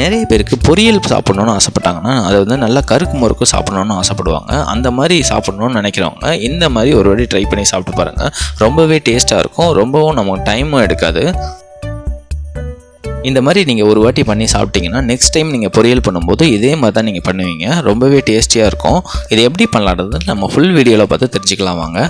நிறைய பேருக்கு பொரியல் சாப்பிட்ணுன்னு ஆசைப்பட்டாங்கன்னா அதை வந்து நல்லா கருக்கு முறுக்கு சாப்பிட்ணுன்னு ஆசைப்படுவாங்க. அந்த மாதிரி சாப்பிட்ணுன்னு நினைக்கிறவங்க இந்த மாதிரி ஒரு வாட்டி ட்ரை பண்ணி சாப்பிட்டு பாருங்கள் ரொம்பவே டேஸ்ட்டாக இருக்கும். ரொம்பவும் நமக்கு டைமும் எடுக்காது. இந்த மாதிரி நீங்கள் ஒரு வாட்டி பண்ணி சாப்பிட்டீங்கன்னா நெக்ஸ்ட் டைம் நீங்கள் பொரியல் பண்ணும்போது இதே மாதிரி தான் நீங்கள் பண்ணுவீங்க. ரொம்பவே டேஸ்டியாக இருக்கும். இது எப்படி பண்ணலான்றது நம்ம ஃபுல் வீடியோவில் பார்த்து தெரிஞ்சுக்கலாம் வாங்க.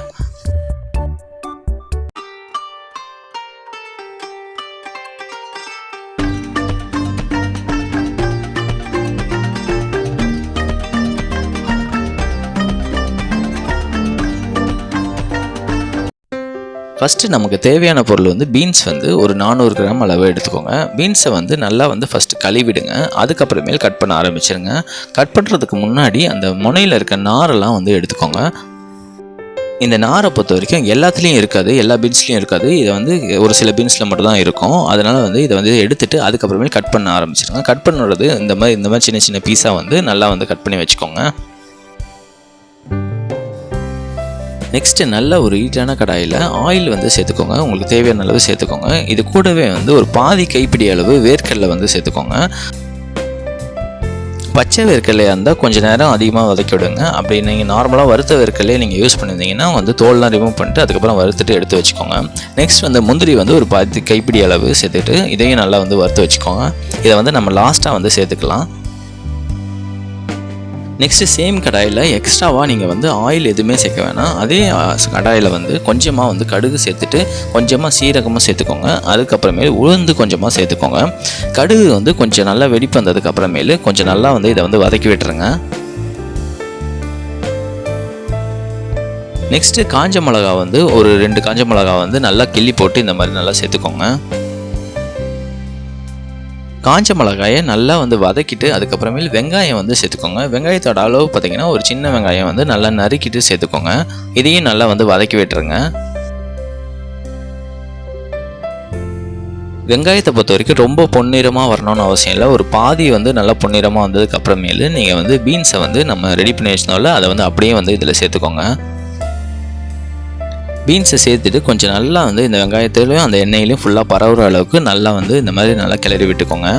ஃபஸ்ட்டு நமக்கு தேவையான பொருள் வந்து பீன்ஸ் வந்து ஒரு நானூறு கிராம் அளவு எடுத்துக்கோங்க. பீன்ஸை வந்து நல்லா வந்து ஃபஸ்ட்டு கழுவிடுங்க. அதுக்கப்புறமேல் கட் பண்ண ஆரம்பிச்சிருங்க. கட் பண்ணுறதுக்கு முன்னாடி அந்த முனையில் இருக்க நாரெல்லாம் வந்து எடுத்துக்கோங்க. இந்த நாரை பொறுத்த வரைக்கும் எல்லாத்துலேயும் இருக்காது எல்லா பீன்ஸ்லேயும் இருக்காது. இது வந்து ஒரு சில பீன்ஸில் மட்டும் தான் இருக்கும். அதனால் வந்து இதை வந்து எடுத்துகிட்டு அதுக்கப்புறமே கட் பண்ண ஆரம்பிச்சிருங்க. கட் பண்ணுறது இந்த மாதிரி இந்த மாதிரி சின்ன சின்ன பீஸாக வந்து நல்லா வந்து கட் பண்ணி வச்சுக்கோங்க. நெக்ஸ்ட்டு நல்ல ஒரு ஹீட்டான கடாயில் ஆயில் வந்து சேர்த்துக்கோங்க. உங்களுக்கு தேவையான அளவு சேர்த்துக்கோங்க. இது கூடவே வந்து ஒரு பாதி கைப்பிடி அளவு வேர்க்கடலை வந்து சேர்த்துக்கோங்க. பச்சை வேர்க்கடலையாக இருந்தால் கொஞ்சம் நேரம் அதிகமாக வதக்கி விடுங்க. அப்படி நீங்கள் நார்மலாக வறுத்த வேர்க்கடலையே நீங்கள் யூஸ் பண்ணியிருந்தீங்கன்னா வந்து தோல்லாம் ரிமூவ் பண்ணிட்டு அதுக்கப்புறம் வறுத்துட்டு எடுத்து வச்சுக்கோங்க. நெக்ஸ்ட் வந்து முந்திரி வந்து ஒரு பாதி கைப்பிடி அளவு சேர்த்துட்டு இதையும் நல்லா வந்து வறுத்து வச்சுக்கோங்க. இதை வந்து நம்ம லாஸ்ட்டாக வந்து சேர்த்துக்கலாம். நெக்ஸ்ட்டு சேம் கடாயில் எக்ஸ்ட்ராவாக நீங்கள் வந்து ஆயில் எதுவுமே சேர்க்க வேணாம். அதே கடாயில் வந்து கொஞ்சமாக வந்து கடுகு சேர்த்துட்டு கொஞ்சமாக சீரகமாக சேர்த்துக்கோங்க. அதுக்கப்புறமேல் உளுந்து கொஞ்சமாக சேர்த்துக்கோங்க. கடுகு வந்து கொஞ்சம் நல்லா வெடிப்பு வந்ததுக்கப்புறமேலு கொஞ்சம் நல்லா வந்து இதை வந்து வதக்கி விட்டுருங்க. நெக்ஸ்ட்டு காஞ்ச மிளகா வந்து ஒரு ரெண்டு காஞ்ச மிளகா வந்து நல்லா கிள்ளி போட்டு இந்த மாதிரி நல்லா சேர்த்துக்கோங்க. காஞ்ச மிளகாயை நல்லா வந்து வதக்கிட்டு அதுக்கப்புறமேல் வெங்காயம் வந்து சேர்த்துக்கோங்க. வெங்காயத்தோட அளவு பார்த்தீங்கன்னா ஒரு சின்ன வெங்காயம் வந்து நல்லா நறுக்கிட்டு சேர்த்துக்கோங்க. இதையும் நல்லா வந்து வதக்கி விட்டுருங்க. வெங்காயத்தை பொறுத்த வரைக்கும் ரொம்ப பொன்னிறமாக வரணும்னு அவசியம் இல்லை. ஒரு பாதி வந்து நல்லா பொன்னிறமாக வந்ததுக்கு அப்புறமேலு நீங்கள் வந்து பீன்ஸை வந்து நம்ம ரெடி பண்ணி வச்சிருந்தோம்ல அதை வந்து அப்படியே வந்து இதில் சேர்த்துக்கோங்க. பீன்ஸை சேர்த்துட்டு கொஞ்சம் நல்லா வந்து இந்த வெங்காயத்திலையும் அந்த எண்ணெயிலையும் ஃபுல்லாக பரவுற அளவுக்கு நல்லா வந்து இந்த மாதிரி நல்லா கிளறி விட்டுக்கோங்க.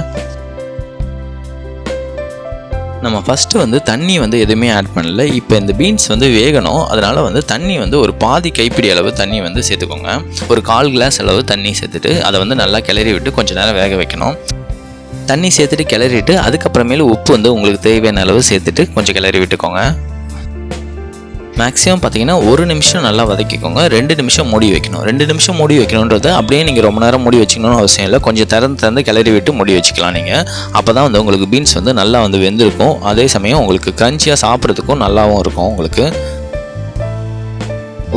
நம்ம ஃபஸ்ட்டு வந்து தண்ணி வந்து எதுவுமே ஆட் பண்ணல. இப்போ இந்த பீன்ஸ் வந்து வேகணும். அதனால் வந்து தண்ணி வந்து ஒரு பாதி கைப்பிடி அளவு தண்ணி வந்து சேர்த்துக்கோங்க. ஒரு கால் கிளாஸ் அளவு தண்ணி சேர்த்துட்டு அதை வந்து நல்லா கிளறி விட்டு கொஞ்சம் நேரம் வேக வைக்கணும். தண்ணி சேர்த்துட்டு கிளறிட்டு அதுக்கப்புறமேலு உப்பு வந்து உங்களுக்கு தேவையான அளவு சேர்த்துட்டு கொஞ்சம் கிளறி விட்டுக்கோங்க. மேக்ஸிமம் பார்த்தீங்கன்னா ஒரு நிமிஷம் நல்லா வதக்கிக்கோங்க. ரெண்டு நிமிஷம் மூடி வைக்கணும். ரெண்டு நிமிஷம் மூடி வைக்கணுன்றது அப்படியே நீங்கள் ரொம்ப நேரம் மூடி வச்சுக்கணும்னு அவசியம் இல்லை. கொஞ்சம் திறந்து திறந்து கிளறி விட்டு மூடி வச்சுக்கலாம் நீங்கள் அப்போ தான் வந்து உங்களுக்கு பீன்ஸ் வந்து நல்லா வந்து வெந்திருக்கும். அதே சமயம் உங்களுக்கு கஞ்சியாக சாப்பிட்றதுக்கும் நல்லாவும் இருக்கும் உங்களுக்கு.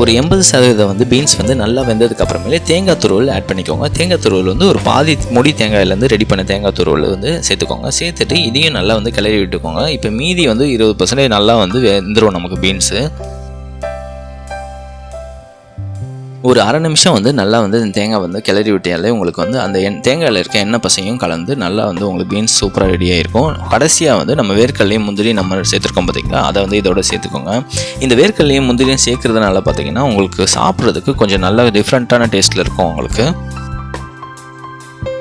ஒரு எண்பது சதவீதம் வந்து பீன்ஸ் வந்து நல்லா வெந்ததுக்கு அப்புறமேலே தேங்காய் துருவல் ஆட் பண்ணிக்கோங்க. தேங்காய் துருவல் வந்து ஒரு பாதி முடி தேங்காயிலேருந்து ரெடி பண்ண தேங்காய் துருவல் வந்து சேர்த்துக்கோங்க. சேர்த்துட்டு இதையும் நல்லா வந்து கிளறி விட்டுக்கோங்க. இப்போ மீதி வந்து இருபது பர்சன்டேஜ் நல்லா வந்து வெந்துடும் நமக்கு பீன்ஸு ஒரு அரை நிமிஷம் வந்து நல்லா வந்து இந்த தேங்காய் வந்து கிளறி விட்டாலே உங்களுக்கு வந்து அந்த எண் தேங்காயில் இருக்க எண்ணெய் பசையும் கலந்து நல்லா வந்து உங்களுக்கு பீன்ஸ் சூப்பராக ரெடி ஆகிருக்கும் கடைசியாக வந்து நம்ம வேர்க்கல்லையும் முந்திரி நம்ம சேர்த்துருக்கோம் பார்த்தீங்களா அதை வந்து இதோட சேர்த்துக்கோங்க. இந்த வேர்க்கடலையும் முந்திரியும் சேர்க்குறதுனால பார்த்தீங்கன்னா உங்களுக்கு சாப்பிட்றதுக்கு கொஞ்சம் நல்ல டிஃப்ரெண்ட்டான டேஸ்ட்டில் இருக்கும் உங்களுக்கு.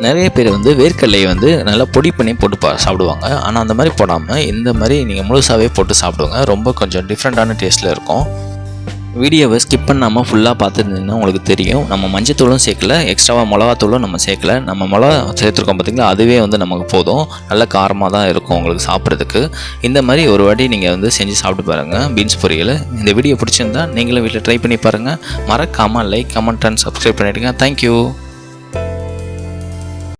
நிறைய பேர் வந்து வேர்க்கடலையை வந்து நல்லா பொடி பண்ணி போட்டு பா சாப்பிடுவாங்க. ஆனால் அந்த மாதிரி போடாமல் இந்த மாதிரி நீங்கள் முழுசாகவே போட்டு சாப்பிடுங்க. ரொம்ப கொஞ்சம் டிஃப்ரெண்ட்டான டேஸ்ட்டில் இருக்கும். வீடியோவை ஸ்கிப் பண்ணாமல் ஃபுல்லாக பார்த்துருந்தீங்கன்னா உங்களுக்கு தெரியும். நம்ம மஞ்சத்தூளும் சேர்க்கல எக்ஸ்ட்ராவாக மிளகாத்தூளும் நம்ம சேர்க்கல. நம்ம மிளகா சேர்த்துருக்கோம் பார்த்திங்களா அதுவே வந்து நமக்கு போதும். நல்ல காரமாக தான் இருக்கும் உங்களுக்கு சாப்பிட்றதுக்கு. இந்த மாதிரி ஒரு வாட்டி நீங்கள் வந்து செஞ்சு சாப்பிட்டு பாருங்கள் பீன்ஸ் பொரியல். இந்த வீடியோ பிடிச்சிருந்தா நீங்களும் வீட்டில் ட்ரை பண்ணி பாருங்கள் மறக்காமல் லைக் கமெண்ட் அண்ட் சப்ஸ்கிரைப் பண்ணிவிடுங்க தேங்க்யூ